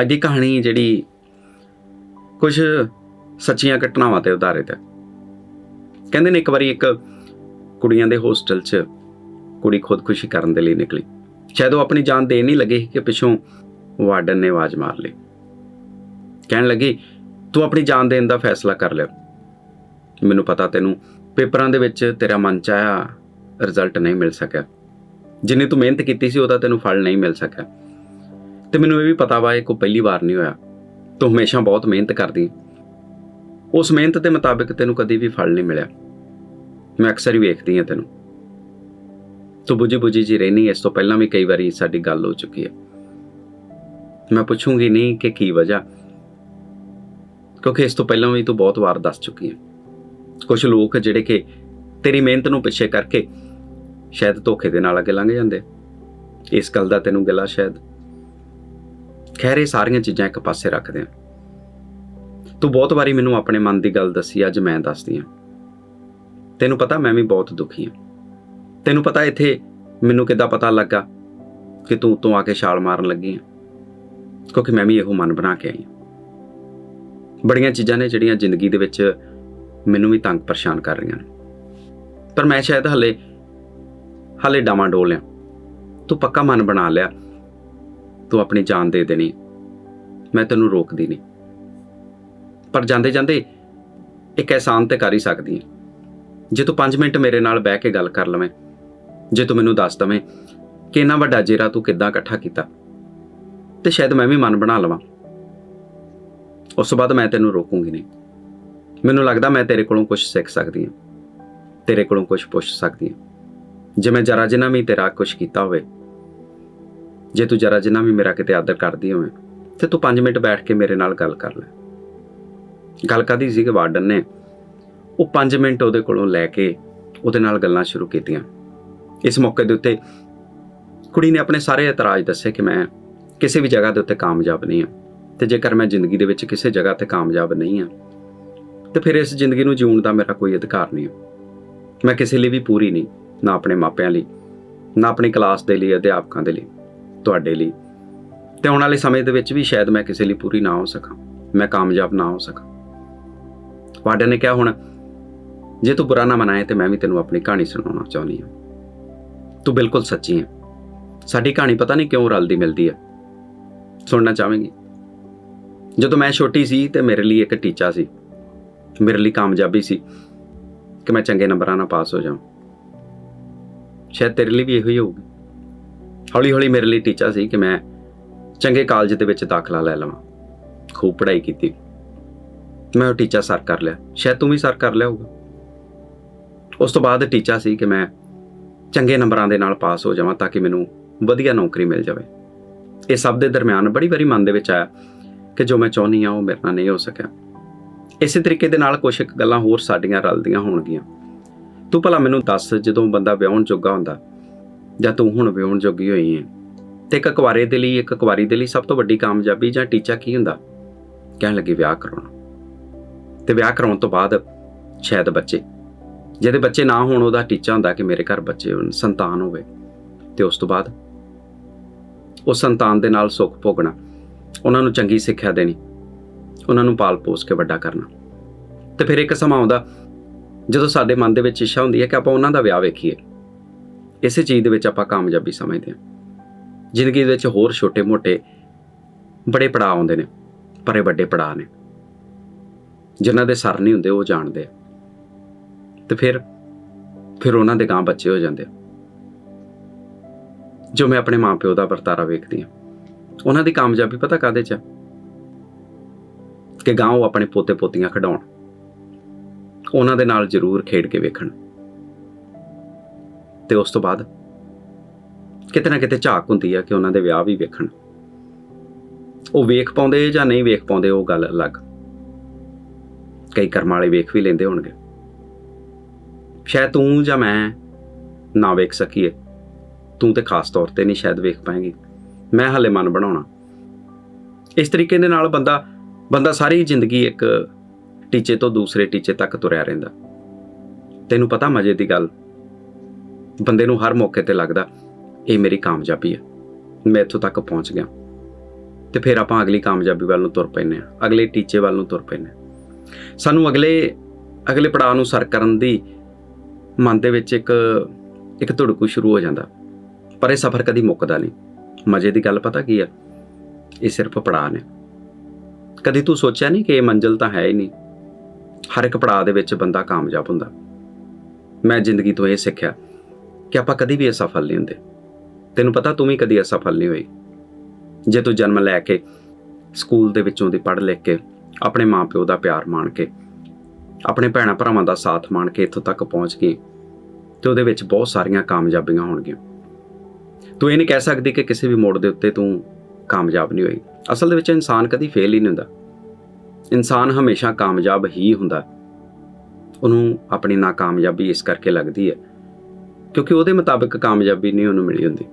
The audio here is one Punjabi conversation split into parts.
ਅੱਜ ਦੀ ਕਹਾਣੀ ਜਿਹੜੀ ਕੁਝ ਸੱਚੀਆਂ ਘਟਨਾਵਾਂ ਤੇ ਆਧਾਰਿਤ ਹੈ। ਕਹਿੰਦੇ ਨੇ ਇੱਕ ਵਾਰੀ ਇੱਕ ਕੁੜੀਆਂ ਦੇ ਹੋਸਟਲ 'ਚ ਕੁੜੀ ਖੁਦਕੁਸ਼ੀ ਕਰਨ ਦੇ ਲਈ ਨਿਕਲੀ। ਸ਼ਾਇਦ ਉਹ ਆਪਣੀ ਜਾਨ ਦੇਣ ਨਹੀਂ ਲੱਗੀ ਕਿ ਪਿੱਛੋਂ ਵਾਰਡਨ ਨੇ ਆਵਾਜ਼ ਮਾਰ ਲਈ। ਕਹਿਣ ਲੱਗੀ, ਤੂੰ ਆਪਣੀ ਜਾਨ ਦੇਣ ਦਾ ਫੈਸਲਾ ਕਰ ਲਿਆ। ਮੈਨੂੰ ਪਤਾ ਤੈਨੂੰ ਪੇਪਰਾਂ ਦੇ ਵਿੱਚ ਤੇਰਾ ਮਨ ਚਾਹਿਆ ਰਿਜ਼ਲਟ ਨਹੀਂ ਮਿਲ ਸਕਿਆ। ਜਿੰਨੀ ਤੂੰ ਮਿਹਨਤ ਕੀਤੀ ਸੀ, ਉਹਦਾ ਤੈਨੂੰ ਫਲ ਨਹੀਂ ਮਿਲ ਸਕਿਆ। ਤੇ ਮੈਨੂੰ ਇਹ ਵੀ ਪਤਾ ਵਾ, ਇਹ ਕੋਈ ਪਹਿਲੀ ਵਾਰ ਨਹੀਂ ਹੋਇਆ। ਤੂੰ ਹਮੇਸ਼ਾ ਬਹੁਤ ਮਿਹਨਤ ਕਰਦੀ ਉਸ ਮਿਹਨਤ ਦੇ ਮੁਤਾਬਿਕ ਤੈਨੂੰ ਕਦੀ ਵੀ ਫਲ ਨਹੀਂ ਮਿਲਿਆ। ਮੈਂ ਅਕਸਰ ਹੀ ਵੇਖਦੀ ਹਾਂ ਤੈਨੂੰ। ਤੂੰ ਬੁਝੀ ਬੁਝੀ ਜੀ ਰਹਿਨੀ ਇਸ ਤੋਂ ਪਹਿਲਾਂ ਵੀ ਕਈ ਵਾਰੀ ਸਾਡੀ ਗੱਲ ਹੋ ਚੁੱਕੀ ਹੈ ਮੈਂ ਪੁੱਛੂੰਗੀ ਨਹੀਂ ਕਿ ਕੀ ਵਜ੍ਹਾ, ਕਿਉਂਕਿ ਇਸ ਤੋਂ ਪਹਿਲਾਂ ਵੀ ਤੂੰ ਬਹੁਤ ਵਾਰ ਦੱਸ ਚੁੱਕੀ ਹੈ ਕੁਝ ਲੋਕ ਜਿਹੜੇ ਕਿ ਤੇਰੀ ਮਿਹਨਤ ਨੂੰ ਪਿੱਛੇ ਕਰਕੇ ਸ਼ਾਇਦ ਧੋਖੇ ਦੇ ਨਾਲ ਅੱਗੇ ਲੰਘ ਜਾਂਦੇ ਇਸ ਗੱਲ ਦਾ ਤੈਨੂੰ ਗਿਲਾ ਸ਼ਾਇਦ। ਖੈਰ, ਇਹ ਸਾਰੀਆਂ ਚੀਜ਼ਾਂ ਇੱਕ ਪਾਸੇ ਰੱਖਦੇ ਆ। ਤੂੰ ਬਹੁਤ ਵਾਰੀ ਮੈਨੂੰ ਆਪਣੇ ਮਨ ਦੀ ਗੱਲ ਦੱਸੀ, ਅੱਜ ਮੈਂ ਦੱਸਦੀ ਆ ਤੈਨੂੰ ਪਤਾ ਮੈਂ ਵੀ ਬਹੁਤ ਦੁਖੀ ਹਾਂ। ਤੈਨੂੰ ਪਤਾ ਇੱਥੇ ਮੈਨੂੰ ਕਿੱਦਾਂ ਪਤਾ ਲੱਗਾ ਕਿ ਤੂੰ ਤੋਂ ਆ ਕੇ ਛਾਲ ਮਾਰਨ ਲੱਗੀ ਆ? ਕਿਉਂਕਿ ਮੈਂ ਵੀ ਇਹੋ ਮਨ ਬਣਾ ਕੇ ਆਈ ਹਾਂ। ਬੜੀਆਂ ਚੀਜ਼ਾਂ ਨੇ ਜਿਹੜੀਆਂ ਜ਼ਿੰਦਗੀ ਦੇ ਵਿੱਚ ਮੈਨੂੰ ਵੀ ਤੰਗ ਪਰੇਸ਼ਾਨ ਕਰ ਰਹੀਆਂ ਨੇ। ਪਰ ਮੈਂ ਸ਼ਾਇਦ ਹਲੇ ਹਲੇ ਡਾਵਾਂ ਡੋਲ ਆ ਤੂੰ ਪੱਕਾ ਮਨ ਬਣਾ ਲਿਆ। ਤੂੰ ਆਪਣੀ ਜਾਨ ਦੇ ਦੇਣੀ। ਮੈਂ ਤੈਨੂੰ ਰੋਕਦੀ ਨਹੀਂ। ਪਰ ਜਾਂਦੇ ਜਾਂਦੇ ਇੱਕ ਐਹਸਾਨ ਤੇ ਕਰ ਹੀ ਸਕਦੀ ਹੈ। ਜੇ ਤੂੰ 5 ਮਿੰਟ ਮੇਰੇ ਨਾਲ ਬਹਿ ਕੇ ਗੱਲ ਕਰ ਲਵੇਂ, ਜੇ ਤੂੰ ਮੈਨੂੰ ਦੱਸ ਦਵੇਂ ਕਿ ਇੰਨਾ ਵੱਡਾ ਜੇਰਾ ਤੂੰ ਕਿੱਦਾਂ ਇਕੱਠਾ ਕੀਤਾ, ਤੇ ਸ਼ਾਇਦ ਮੈਂ ਵੀ ਮਨ ਬਣਾ ਲਵਾਂ। ਉਸ ਤੋਂ ਬਾਅਦ ਮੈਂ ਤੈਨੂੰ ਰੋਕੂੰਗੀ ਨਹੀਂ। ਮੈਨੂੰ ਲੱਗਦਾ ਮੈਂ ਤੇਰੇ ਕੋਲੋਂ ਕੁਝ ਸਿੱਖ ਸਕਦੀ ਹਾਂ। ਤੇਰੇ ਕੋਲੋਂ ਕੁਝ ਪੁੱਛ ਸਕਦੀ ਹਾਂ। ਜੇ ਮੈਂ ਜਰਾ ਜਿੰਨਾ ਵੀ ਤੇਰਾ ਕੁਝ ਕੀਤਾ ਹੋਵੇ ਜੇ ਤੂੰ ਜਰਾ ਜਿੰਨਾ ਵੀ ਮੇਰਾ ਕਿਤੇ ਆਦਰ ਕਰਦੀ ਹੋਵੇਂ, ਤੇ ਤੂੰ 5 ਮਿੰਟ ਬੈਠ ਕੇ ਮੇਰੇ ਨਾਲ ਗੱਲ ਕਰ ਲੈ। ਗੱਲ ਕਰਦੀ ਸੀ ਕਿ ਵਾਰਡਨ ਨੇ ਉਹ 5 ਮਿੰਟ ਉਹਦੇ ਕੋਲੋਂ ਲੈ ਕੇ ਉਹਦੇ ਨਾਲ ਗੱਲਾਂ ਸ਼ੁਰੂ ਕੀਤੀਆਂ। ਇਸ ਮੌਕੇ ਦੇ ਉੱਤੇ ਕੁੜੀ ਨੇ ਆਪਣੇ ਸਾਰੇ ਇਤਰਾਜ਼ ਦੱਸੇ ਕਿ ਮੈਂ ਕਿਸੇ ਵੀ ਜਗ੍ਹਾ ਦੇ ਉੱਤੇ ਕਾਮਯਾਬ ਨਹੀਂ ਹਾਂ, ਤੇ ਜੇਕਰ ਮੈਂ ਜ਼ਿੰਦਗੀ ਦੇ ਵਿੱਚ ਕਿਸੇ ਜਗ੍ਹਾ ਤੇ ਕਾਮਯਾਬ ਨਹੀਂ ਹਾਂ, ਤੇ ਫਿਰ ਇਸ ਜ਼ਿੰਦਗੀ ਨੂੰ ਜਿਉਣ ਦਾ ਮੇਰਾ ਕੋਈ ਅਧਿਕਾਰ ਨਹੀਂ ਹੈ। ਮੈਂ ਕਿਸੇ ਲਈ ਵੀ ਪੂਰੀ ਨਹੀਂ, ਨਾ ਆਪਣੇ ਮਾਪਿਆਂ ਲਈ, ਨਾ ਆਪਣੀ ਕਲਾਸ ਦੇ ਲਈ, ਅਧਿਆਪਕਾਂ ਦੇ ਲਈ। ਤੁਹਾਡੇ ਲਈ। ਤੇ ਆਉਣ ਵਾਲੇ ਸਮੇਂ ਦੇ ਵਿੱਚ ਵੀ ਸ਼ਾਇਦ ਮੈਂ ਕਿਸੇ ਲਈ ਪੂਰੀ ਨਾ ਹੋ ਸਕਾਂ। ਮੈਂ ਕਾਮਯਾਬ ਨਾ ਹੋ ਸਕਾਂ। ਵਾਰਡਨ ਨੇ ਕਿਹਾ, ਹੁਣ ਜੇ ਤੂੰ ਬੁਰਾ ਨਾ ਮਨਾਏ ਤੇ ਮੈਂ ਵੀ ਤੈਨੂੰ ਆਪਣੀ ਕਹਾਣੀ ਸੁਣਾਉਣਾ ਚਾਹੁੰਦੀ ਹਾਂ। ਤੂੰ ਬਿਲਕੁਲ ਸੱਚੀ ਹੈ। ਸਾਡੀ ਕਹਾਣੀ ਪਤਾ ਨਹੀਂ ਕਿਉਂ ਰਲਦੀ ਮਿਲਦੀ ਹੈ। ਸੁਣਨਾ ਚਾਹਾਂਗੀ ਜਦੋਂ ਮੈਂ ਛੋਟੀ ਸੀ ਤੇ ਮੇਰੇ ਲਈ ਇੱਕ ਟੀਚਾ ਸੀ, ਮੇਰੇ ਲਈ ਕਾਮਯਾਬੀ ਸੀ ਕਿ ਮੈਂ ਚੰਗੇ ਨੰਬਰਾਂ ਨਾਲ ਪਾਸ ਹੋ ਜਾਵਾਂ। ਸ਼ਾਇਦ ਤੇਰੇ ਲਈ ਵੀ ਇਹੋ ਹੀ ਹੋਊਗਾ। ਹੌਲੀ ਹੌਲੀ ਮੇਰੇ ਲਈ ਟੀਚਾ ਸੀ ਕਿ ਮੈਂ ਚੰਗੇ ਕਾਲਜ ਦੇ ਵਿੱਚ ਦਾਖਲਾ ਲੈ ਲਵਾਂ। ਖੂਬ ਪੜ੍ਹਾਈ ਕੀਤੀ। ਮੈਂ ਉਹ ਟੀਚਾ ਸਰ ਕਰ ਲਿਆ। ਸ਼ਾਇਦ ਤੂੰ ਵੀ ਸਰ ਕਰ ਲਿਆ ਹੋਊਗਾ। ਉਸ ਤੋਂ ਬਾਅਦ ਟੀਚਾ ਸੀ ਕਿ ਮੈਂ ਚੰਗੇ ਨੰਬਰਾਂ ਦੇ ਨਾਲ ਪਾਸ ਹੋ ਜਾਵਾਂ ਤਾਂ ਕਿ ਮੈਨੂੰ ਵਧੀਆ ਨੌਕਰੀ ਮਿਲ ਜਾਵੇ। ਇਹ ਸਭ ਦੇ ਦਰਮਿਆਨ ਬੜੀ ਵਾਰੀ ਮਨ ਦੇ ਵਿੱਚ ਆਇਆ ਕਿ ਜੋ ਮੈਂ ਚਾਹੁੰਦੀ ਆ ਉਹ ਮੇਰੇ ਨਾਲ ਨਹੀਂ ਹੋ ਸਕਿਆ। ਇਸੇ ਤਰੀਕੇ ਦੇ ਨਾਲ ਕੁਝ ਕੁ ਗੱਲਾਂ ਹੋਰ ਸਾਡੀਆਂ ਰਲਦੀਆਂ ਹੋਣਗੀਆਂ। ਤੂੰ ਭਲਾ ਮੈਨੂੰ ਦੱਸ ਜਦੋਂ ਬੰਦਾ ਵਿਆਹਣ ਜੋਗਾ ਹੁੰਦਾ ਜਾਂ ਤੂੰ ਹੁਣ ਵਿਆਹਣ ਜੋਗੀ ਹੋਈ ਹੈ ਤੇ ਇੱਕ ਕੁਆਰੇ ਦੇ ਲਈ, ਇੱਕ ਕੁਆਰੀ ਦੇ ਲਈ ਸਭ ਤੋਂ ਵੱਡੀ ਕਾਮਯਾਬੀ ਜਾਂ ਟੀਚਾ ਕੀ ਹੁੰਦਾ? ਕਹਿਣ ਲੱਗੀ ਵਿਆਹ ਕਰਾਉਣਾ। ਤੇ ਵਿਆਹ ਕਰਾਉਣ ਤੋਂ ਬਾਅਦ ਸ਼ਾਇਦ ਬੱਚੇ। ਜਿਹਦੇ ਬੱਚੇ ਨਾ ਹੋਣ, ਉਹਦਾ ਟੀਚਾ ਹੁੰਦਾ ਕਿ ਮੇਰੇ ਘਰ ਬੱਚੇ ਹੋਣ, ਸੰਤਾਨ ਹੋਵੇ। ਤੇ ਉਸ ਤੋਂ ਬਾਅਦ ਉਹ ਸੰਤਾਨ ਦੇ ਨਾਲ ਸੁੱਖ ਭੋਗਣਾ, ਉਹਨਾਂ ਨੂੰ ਚੰਗੀ ਸਿੱਖਿਆ ਦੇਣੀ, ਉਹਨਾਂ ਨੂੰ ਪਾਲ ਪੋਸ ਕੇ ਵੱਡਾ ਕਰਨਾ। ਤੇ ਫਿਰ ਇੱਕ ਸਮਾਂ ਆਉਂਦਾ, ਜਦੋਂ ਸਾਡੇ ਮਨ ਦੇ ਵਿੱਚ ਇੱਛਾ ਹੁੰਦੀ ਹੈ ਕਿ ਆਪਾਂ ਉਹਨਾਂ ਦਾ ਵਿਆਹ ਵੇਖੀਏ। ਇਸੇ ਚੀਜ਼ ਦੇ ਵਿੱਚ ਆਪਾਂ ਕਾਮਯਾਬੀ ਸਮਝਦੇ ਹਾਂ। ਜ਼ਿੰਦਗੀ ਦੇ ਵਿੱਚ ਹੋਰ ਛੋਟੇ-ਮੋਟੇ ਬੜੇ ਪੜਾਅ ਆਉਂਦੇ ਨੇ, ਪਰ ਇਹ ਵੱਡੇ ਪੜਾਅ ਨੇ। ਜਿਨ੍ਹਾਂ ਦੇ ਸਰ ਨਹੀਂ ਹੁੰਦੇ, ਉਹ ਜਾਣਦੇ ਆ। ਤੇ ਫਿਰ ਫਿਰ ਉਹਨਾਂ ਦੇ ਗਾਂ ਬੱਚੇ ਹੋ ਜਾਂਦੇ ਜੋ ਮੈਂ ਆਪਣੇ ਮਾਪਿਓ ਦਾ ਵਰਤਾਰਾ ਵੇਖਦੀ ਹਾਂ। ਉਹਨਾਂ ਦੀ ਕਾਮਯਾਬੀ ਪਤਾ ਕਾਦੇ ਚ ਆ? ਕਿ ਗਾਂ ਉਹ ਆਪਣੇ ਪੋਤੇ ਪੋਤੀਆਂ ਖਿਡਾਉਣ। ਉਹਨਾਂ ਦੇ ਨਾਲ ਜ਼ਰੂਰ ਖੇਡ ਕੇ ਵੇਖਣ। ਤੇ ਉਸ ਤੋਂ ਬਾਅਦ ਕਿਤੇ ਨਾ ਕਿਤੇ ਝਾਕ ਹੁੰਦੀ ਆ ਕਿ ਉਹਨਾਂ ਦੇ ਵਿਆਹ ਵੀ ਵੇਖਣ। ਉਹ ਵੇਖ ਪਾਉਂਦੇ ਜਾਂ ਨਹੀਂ ਵੇਖ ਪਾਉਂਦੇ, ਉਹ ਗੱਲ ਅਲੱਗ। ਕਈ ਕਰਮ ਵਾਲੇ ਵੇਖ ਵੀ ਲੈਂਦੇ ਹੋਣਗੇ। ਸ਼ਾਇਦ ਤੂੰ ਜਾਂ ਮੈਂ ਨਾ ਵੇਖ ਸਕੀਏ। ਤੂੰ ਤੇ ਖਾਸ ਤੌਰ ਤੇ ਨਹੀਂ ਸ਼ਾਇਦ ਵੇਖ ਪਾਏਗੀ। ਮੈਂ ਹਲੇ ਮਨ ਬਣਾਉਣਾ। ਇਸ ਤਰੀਕੇ ਦੇ ਨਾਲ ਬੰਦਾ ਬੰਦਾ ਸਾਰੀ ਜ਼ਿੰਦਗੀ ਇੱਕ ਟੀਚੇ ਤੋਂ ਦੂਸਰੇ ਟੀਚੇ ਤੱਕ ਤੁਰਿਆ ਰਹਿੰਦਾ। ਤੈਨੂੰ ਪਤਾ ਮਜ਼ੇ ਦੀ ਗੱਲ ਬੰਦੇ ਨੂੰ ਹਰ ਮੌਕੇ ਤੇ ਲੱਗਦਾ, ਇਹ ਮੇਰੀ ਕਾਮਯਾਬੀ ਹੈ। ਮੈਂ ਇੱਥੋਂ ਤੱਕ ਪਹੁੰਚ ਗਿਆ। ਤੇ ਫਿਰ ਆਪਾਂ ਅਗਲੀ ਕਾਮਯਾਬੀ ਵੱਲ ਨੂੰ ਤੁਰ ਪੈਂਦੇ ਆ ਅਗਲੇ ਟੀਚੇ ਵੱਲ ਨੂੰ ਤੁਰ ਪੈਂਦੇ ਹਾਂ। ਸਾਨੂੰ ਅਗਲੇ ਅਗਲੇ ਪੜਾਅ ਨੂੰ ਸਰ ਕਰਨ ਦੀ ਮਨ ਦੇ ਵਿੱਚ ਇੱਕ ਇੱਕ ਧੜਕੂ ਸ਼ੁਰੂ ਹੋ ਜਾਂਦਾ। ਪਰ ਇਹ ਸਫ਼ਰ ਕਦੀ ਮੁੱਕਦਾ ਨਹੀਂ। ਮਜ਼ੇ ਦੀ ਗੱਲ ਪਤਾ ਕੀ ਆ ਇਹ ਸਿਰਫ ਪੜਾਅ ਨੇ। ਕਦੀ ਤੂੰ ਸੋਚਿਆ ਨਹੀਂ ਕਿ ਇਹ ਮੰਜ਼ਿਲ ਤਾਂ ਹੈ ਹੀ ਨਹੀਂ? ਹਰ ਇੱਕ ਪੜਾਅ ਦੇ ਵਿੱਚ ਬੰਦਾ ਕਾਮਯਾਬ ਹੁੰਦਾ। ਮੈਂ ਜ਼ਿੰਦਗੀ ਤੋਂ ਇਹ ਸਿੱਖਿਆ ਕਿ ਆਪਾਂ ਕਦੀ ਵੀ ਅਸਫਲ ਨਹੀਂ ਹੁੰਦੇ। ਤੈਨੂੰ ਪਤਾ ਤੂੰ ਵੀ ਕਦੀ ਅਸਫਲ ਨਹੀਂ ਹੋਈ। ਜੇ ਤੂੰ ਜਨਮ ਲੈ ਕੇ ਸਕੂਲ ਦੇ ਵਿੱਚੋਂ ਦੀ ਪੜ੍ਹ ਲਿਖ ਕੇ ਆਪਣੇ ਮਾਪਿਓ ਦਾ ਪਿਆਰ ਮਾਣ ਕੇ, ਆਪਣੇ ਭੈਣਾਂ ਭਰਾਵਾਂ ਦਾ ਸਾਥ ਮਾਣ ਕੇ ਇੱਥੋਂ ਤੱਕ ਪਹੁੰਚ ਗਈ, ਤੇ ਉਹਦੇ ਵਿੱਚ ਬਹੁਤ ਸਾਰੀਆਂ ਕਾਮਯਾਬੀਆਂ ਹੋਣਗੀਆਂ। ਤੂੰ ਇਹ ਨਹੀਂ ਕਹਿ ਸਕਦੀ ਕਿ ਕਿਸੇ ਵੀ ਮੋੜ ਦੇ ਉੱਤੇ ਤੂੰ ਕਾਮਯਾਬ ਨਹੀਂ ਹੋਈ। ਅਸਲ ਦੇ ਵਿੱਚ ਇਨਸਾਨ ਕਦੀ ਫੇਲ ਹੀ ਨਹੀਂ ਹੁੰਦਾ। ਇਨਸਾਨ ਹਮੇਸ਼ਾ ਕਾਮਯਾਬ ਹੀ ਹੁੰਦਾ। ਉਹਨੂੰ ਆਪਣੀ ਨਾਕਾਮਯਾਬੀ ਇਸ ਕਰਕੇ ਲੱਗਦੀ ਹੈ ਕਿਉਂਕਿ ਉਹਦੇ ਮੁਤਾਬਕ ਕਾਮਯਾਬੀ ਨਹੀਂ ਉਹਨੂੰ ਮਿਲੀ ਹੁੰਦੀ।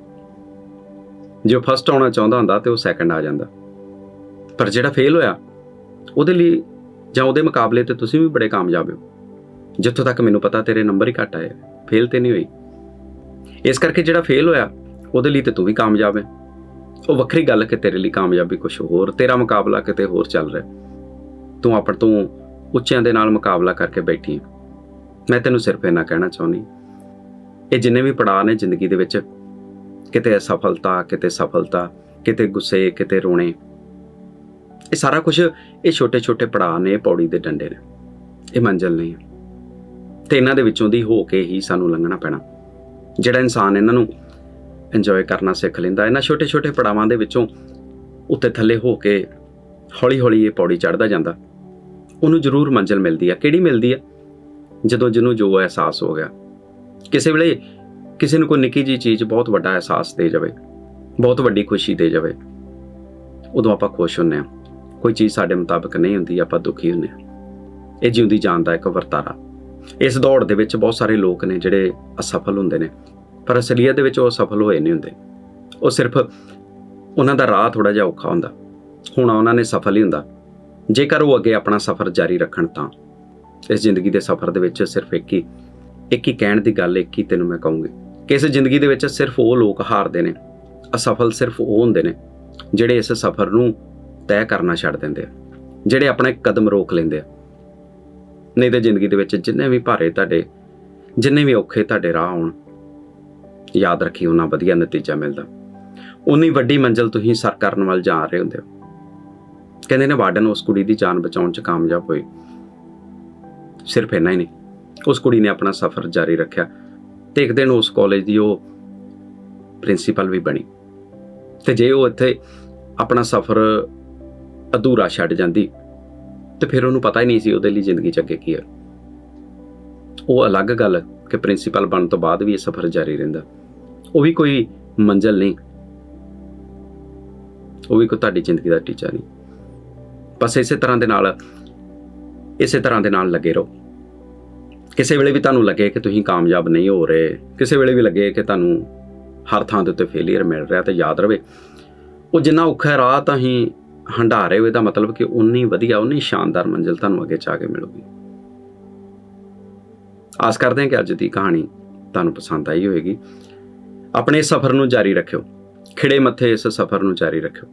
ਜੇ ਉਹ ਫਸਟ ਆਉਣਾ ਚਾਹੁੰਦਾ ਹੁੰਦਾ ਤੇ ਉਹ ਸੈਕੰਡ ਆ ਜਾਂਦਾ। ਪਰ ਜਿਹੜਾ ਫੇਲ ਹੋਇਆ, ਉਹਦੇ ਲਈ ਜਾਂ ਉਹਦੇ ਮੁਕਾਬਲੇ ਤੇ ਤੁਸੀਂ ਵੀ ਬੜੇ ਕਾਮਯਾਬ ਹੋ। ਜਿੱਥੋਂ ਤੱਕ ਮੈਨੂੰ ਪਤਾ ਤੇਰੇ ਨੰਬਰ ਹੀ ਘੱਟ ਆਏ ਫੇਲ ਤੇ ਨਹੀਂ ਹੋਈ। ਇਸ ਕਰਕੇ ਜਿਹੜਾ ਫੇਲ ਹੋਇਆ, ਉਹਦੇ ਲਈ ਤੇ ਤੂੰ ਵੀ ਕਾਮਯਾਬ ਹੈ। ਉਹ ਵੱਖਰੀ ਗੱਲ ਕਿ ਤੇਰੇ ਲਈ ਕਾਮਯਾਬੀ ਕੁਝ ਹੋਰ, ਤੇਰਾ ਮੁਕਾਬਲਾ ਕਿਤੇ ਹੋਰ ਚੱਲ ਰਿਹਾ। ਤੂੰ ਆਪਣੇ ਤੋਂ ਉੱਚਿਆਂ ਦੇ ਨਾਲ ਮੁਕਾਬਲਾ ਕਰਕੇ ਬੈਠੀ ਹੈ। ਮੈਂ ਤੈਨੂੰ ਸਿਰਫ ਇਹਨਾਂ ਕਹਿਣਾ ਚਾਹੁੰਦੀ ਇਹ ਜਿੰਨੇ ਵੀ ਪੜਾਅ ਨੇ ਜ਼ਿੰਦਗੀ ਦੇ ਵਿੱਚ, ਕਿਤੇ ਅਸਫਲਤਾ, ਕਿਤੇ ਸਫਲਤਾ, ਕਿਤੇ ਗੁੱਸੇ, ਕਿਤੇ ਰੋਣੇ, ਇਹ ਸਾਰਾ ਕੁਝ ਇਹ ਛੋਟੇ-ਛੋਟੇ ਪੜਾਅ ਨੇ ਪੌੜੀ ਦੇ ਡੰਡੇ ਨੇ, ਇਹ ਮੰਜ਼ਿਲ ਨਹੀਂ ਹੈ। ਤੇ ਇਹਨਾਂ ਦੇ ਵਿੱਚੋਂ ਦੀ ਹੋ ਕੇ ਹੀ ਸਾਨੂੰ ਲੰਘਣਾ ਪੈਣਾ। ਜਿਹੜਾ ਇਨਸਾਨ ਇਹਨਾਂ ਨੂੰ ਇੰਜੋਏ ਕਰਨਾ ਸਿੱਖ ਲੈਂਦਾ, ਇਹਨਾਂ ਛੋਟੇ-ਛੋਟੇ ਪੜਾਵਾਂ ਦੇ ਵਿੱਚੋਂ ਉੱਤੇ ਥੱਲੇ ਹੋ ਕੇ ਹੌਲੀ-ਹੌਲੀ ਇਹ ਪੌੜੀ ਚੜ੍ਹਦਾ ਜਾਂਦਾ। ਉਹਨੂੰ ਜ਼ਰੂਰ ਮੰਜ਼ਿਲ ਮਿਲਦੀ ਆ ਕਿਹੜੀ ਮਿਲਦੀ ਆ ਜਦੋਂ ਜਿਹਨੂੰ ਜੋ ਅਹਿਸਾਸ ਹੋ ਗਿਆ। ਕਿਸੇ ਵੇਲੇ ਕਿਸੇ ਨੂੰ ਕੋਈ ਨਿੱਕੀ ਜੀ ਚੀਜ਼ ਬਹੁਤ ਵੱਡਾ ਅਹਿਸਾਸ ਦੇ ਜਾਵੇ, ਬਹੁਤ ਵੱਡੀ ਖੁਸ਼ੀ ਦੇ ਜਾਵੇ, ਉਦੋਂ ਆਪਾਂ ਖੁਸ਼ ਹੁੰਨੇ ਆ ਕੋਈ ਚੀਜ਼ ਸਾਡੇ ਮੁਤਾਬਕ ਨਹੀਂ ਹੁੰਦੀ, ਆਪਾਂ ਦੁਖੀ ਹੁੰਨੇ ਆ ਇਹ ਜਿਉਂਦੀ ਜਾਨ ਦਾ ਇੱਕ ਵਰਤਾਰਾ। ਇਸ ਦੌੜ ਦੇ ਵਿੱਚ ਬਹੁਤ ਸਾਰੇ ਲੋਕ ਨੇ ਜਿਹੜੇ ਅਸਫਲ ਹੁੰਦੇ ਨੇ, ਪਰ ਅਸਲੀਅਤ ਦੇ ਵਿੱਚ ਉਹ ਸਫਲ ਹੋਏ ਨਹੀਂ ਹੁੰਦੇ। ਉਹ ਸਿਰਫ ਉਹਨਾਂ ਦਾ ਰਾਹ ਥੋੜਾ ਜਿਹਾ ਔਖਾ ਹੁੰਦਾ। ਹੁਣ ਉਹਨਾਂ ਨੇ ਸਫਲ ਹੀ ਹੁੰਦਾ। ਜੇਕਰ ਉਹ ਅੱਗੇ ਆਪਣਾ ਸਫ਼ਰ ਜਾਰੀ ਰੱਖਣ ਤਾਂ ਇਸ ਜ਼ਿੰਦਗੀ ਦੇ ਸਫ਼ਰ ਦੇ ਵਿੱਚ ਸਿਰਫ ਇੱਕ ਹੀ ਇੱਕ ਹੀ ਕਹਿਣ ਦੀ ਗੱਲ ਇੱਕ ਹੀ ਤੈਨੂੰ ਮੈਂ ਕਹੂੰਗੀ ਕਿ ਇਸ ਜ਼ਿੰਦਗੀ ਦੇ ਵਿੱਚ ਸਿਰਫ ਉਹ ਲੋਕ ਹਾਰਦੇ ਨੇ, ਅਸਫਲ ਸਿਰਫ ਉਹ ਹੁੰਦੇ ਨੇ ਜਿਹੜੇ ਇਸ ਸਫ਼ਰ ਨੂੰ ਤੈਅ ਕਰਨਾ ਛੱਡ ਦਿੰਦੇ ਆ, ਜਿਹੜੇ ਆਪਣੇ ਕਦਮ ਰੋਕ ਲੈਂਦੇ ਆ। ਨਹੀਂ ਤੇ ਜ਼ਿੰਦਗੀ ਦੇ ਵਿੱਚ ਜਿੰਨੇ ਵੀ ਭਾਰੇ ਤੁਹਾਡੇ, ਜਿੰਨੇ ਵੀ ਔਖੇ ਤੁਹਾਡੇ ਰਾਹ ਹੋਣ ਯਾਦ ਰੱਖੀ ਉਹਨਾਂ ਵਧੀਆ ਨਤੀਜਾ ਮਿਲਦਾ। ਉਨੀ ਵੱਡੀ ਮੰਜ਼ਿਲ ਤੁਸੀਂ ਸਰ ਕਰਨ ਵੱਲ ਜਾ ਰਹੇ ਹੁੰਦੇ ਹੋ। ਕਹਿੰਦੇ ਨੇ ਵਾਰਡਨ ਉਸ ਕੁੜੀ ਦੀ ਜਾਨ ਬਚਾਉਣ 'ਚ ਕਾਮਯਾਬ ਹੋਏ। ਸਿਰਫ ਇੰਨਾ ਹੀ ਨਹੀਂ। ਉਸ ਕੁੜੀ ਨੇ ਆਪਣਾ ਸਫ਼ਰ ਜਾਰੀ ਰੱਖਿਆ ਤੇ ਇੱਕ ਦਿਨ ਉਸ ਕਾਲਜ ਦੀ ਉਹ ਪ੍ਰਿੰਸੀਪਲ ਵੀ ਬਣੀ ਤੇ ਜੇ ਉਹ ਇੱਥੇ ਆਪਣਾ ਸਫ਼ਰ ਅਧੂਰਾ ਛੱਡ ਜਾਂਦੀ ਤੇ ਫਿਰ ਉਹਨੂੰ ਪਤਾ ਹੀ ਨਹੀਂ ਸੀ ਉਹਦੇ ਲਈ ਜ਼ਿੰਦਗੀ 'ਚ ਅੱਗੇ ਕੀ ਹੈ ਉਹ ਅਲੱਗ ਗੱਲ ਕਿ ਪ੍ਰਿੰਸੀਪਲ ਬਣਨ ਤੋਂ ਬਾਅਦ ਵੀ ਇਹ ਸਫ਼ਰ ਜਾਰੀ ਰਹਿੰਦਾ। ਉਹ ਵੀ ਕੋਈ ਮੰਜ਼ਿਲ ਨਹੀਂ। ਉਹ ਵੀ ਕੋਈ ਤੁਹਾਡੀ ਜ਼ਿੰਦਗੀ ਦਾ ਟੀਚਾ ਨਹੀਂ। ਬਸ ਇਸੇ ਤਰ੍ਹਾਂ ਦੇ ਨਾਲ, ਇਸੇ ਤਰ੍ਹਾਂ ਦੇ ਨਾਲ ਲੱਗੇ ਰਹੋ। ਕਿਸੇ ਵੇਲੇ ਵੀ ਤੁਹਾਨੂੰ ਲੱਗੇ ਕਿ ਤੁਸੀਂ ਕਾਮਯਾਬ ਨਹੀਂ ਹੋ ਰਹੇ, ਕਿਸੇ ਵੇਲੇ ਵੀ ਲੱਗੇ ਕਿ ਤੁਹਾਨੂੰ ਹਰ ਥਾਂ ਦੇ ਉੱਤੇ ਫੇਲਿਅਰ ਮਿਲ ਰਿਹਾ ਤੇ ਯਾਦ ਰਵੇ, ਉਹ ਜਿੰਨਾ ਔਖਾ ਰਾਹ ਤਾਂ ਹੀ ਹੰਢਾ ਰਹੇ ਹੋ ਇਹਦਾ ਮਤਲਬ ਕਿ ਉਨੀ ਵਧੀਆ ਉਨੀ ਸ਼ਾਨਦਾਰ ਮੰਜ਼ਿਲ ਤੁਹਾਨੂੰ ਅੱਗੇ ਜਾ ਕੇ ਮਿਲੂਗੀ। ਆਸ ਕਰਦੇ ਹਾਂ ਕਿ ਅੱਜ ਦੀ ਕਹਾਣੀ ਤੁਹਾਨੂੰ ਪਸੰਦ ਆਈ ਹੋਵੇਗੀ। ਆਪਣੇ ਸਫ਼ਰ ਨੂੰ ਜਾਰੀ ਰੱਖਿਓ। ਖਿੜੇ ਮੱਥੇ ਇਸ ਸਫ਼ਰ ਨੂੰ ਜਾਰੀ ਰੱਖਿਓ।